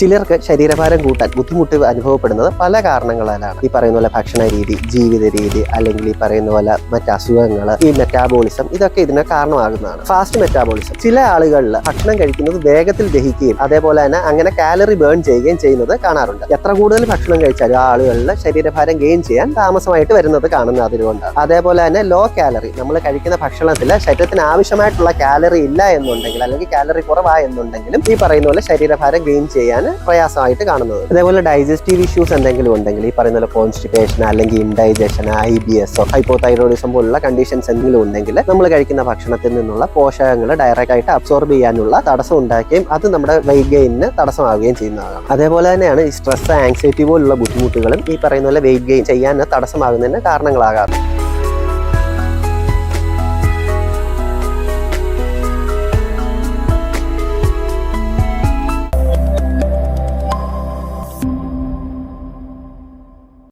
ചിലർക്ക് ശരീരഭാരം കൂട്ടാൻ ബുദ്ധിമുട്ട് അനുഭവപ്പെടുന്നത് പല കാരണങ്ങളാലാണ്. ഈ പറയുന്ന പോലെ ഭക്ഷണ രീതി ജീവിത രീതി അല്ലെങ്കിൽ ഈ പറയുന്ന പോലെ മറ്റ് അസുഖങ്ങൾ ഈ മെറ്റാബോളിസം ഇതൊക്കെ ഇതിന് കാരണമാകുന്നതാണ്. ഫാസ്റ്റ് മെറ്റാബോളിസം ചില ആളുകളിൽ ഭക്ഷണം കഴിക്കുന്നത് വേഗത്തിൽ ദഹിക്കുകയും അതേപോലെ തന്നെ അങ്ങനെ കാലറി ബേൺ ചെയ്യുകയും ചെയ്യുന്നത് കാണാറുണ്ട്. എത്ര കൂടുതൽ ഭക്ഷണം കഴിച്ചാലും ആ ആളുകളിൽ ശരീരഭാരം ഗെയിൻ ചെയ്യാൻ താമസമായിട്ട് വരുന്നത് കാണുന്ന അതുകൊണ്ടാണ് അതേപോലെ തന്നെ ലോ കാലറി നമ്മൾ കഴിക്കുന്ന ഭക്ഷണത്തിൽ ശരീരത്തിന് ആവശ്യമായിട്ടുള്ള കാലറി ഇല്ല എന്നുണ്ടെങ്കിൽ അല്ലെങ്കിൽ കാലറി കുറവായെന്നുണ്ടെങ്കിലും ഈ പറയുന്ന പോലെ ശരീരഭാരം ഗെയിൻ ചെയ്യാൻ പ്രയാസമായിട്ട് കാണുന്നത്. അതേപോലെ ഡൈജസ്റ്റീവ് ഇഷ്യൂസ് എന്തെങ്കിലും ഉണ്ടെങ്കിൽ ഈ പറയുന്ന കോൺസ്റ്റിപ്പേഷൻ അല്ലെങ്കിൽ indigestion I B S hypothyroidism പോലുള്ള കണ്ടീഷൻസ് എന്തെങ്കിലും ഉണ്ടെങ്കിൽ നമ്മൾ കഴിക്കുന്ന ഭക്ഷണത്തിൽ നിന്നുള്ള പോഷകങ്ങൾ ഡയറക്റ്റ് ആയിട്ട് അബ്സോർബ് ചെയ്യാനുള്ള തടസ്സം ഉണ്ടാക്കുകയും അത് നമ്മുടെ വെയിറ്റ് ഗെയിനിന് തടസ്സമാവുകയും ചെയ്യുന്നതാണ്. അതേപോലെ തന്നെയാണ് ഈ സ്ട്രെസ് ആൻസൈറ്റി പോലുള്ള ബുദ്ധിമുട്ടുകളും ഈ പറയുന്ന പോലെ വെയിറ്റ് ഗെയിൻ ചെയ്യാൻ തടസ്സമാകുന്നതിന് കാരണങ്ങളാകാറ്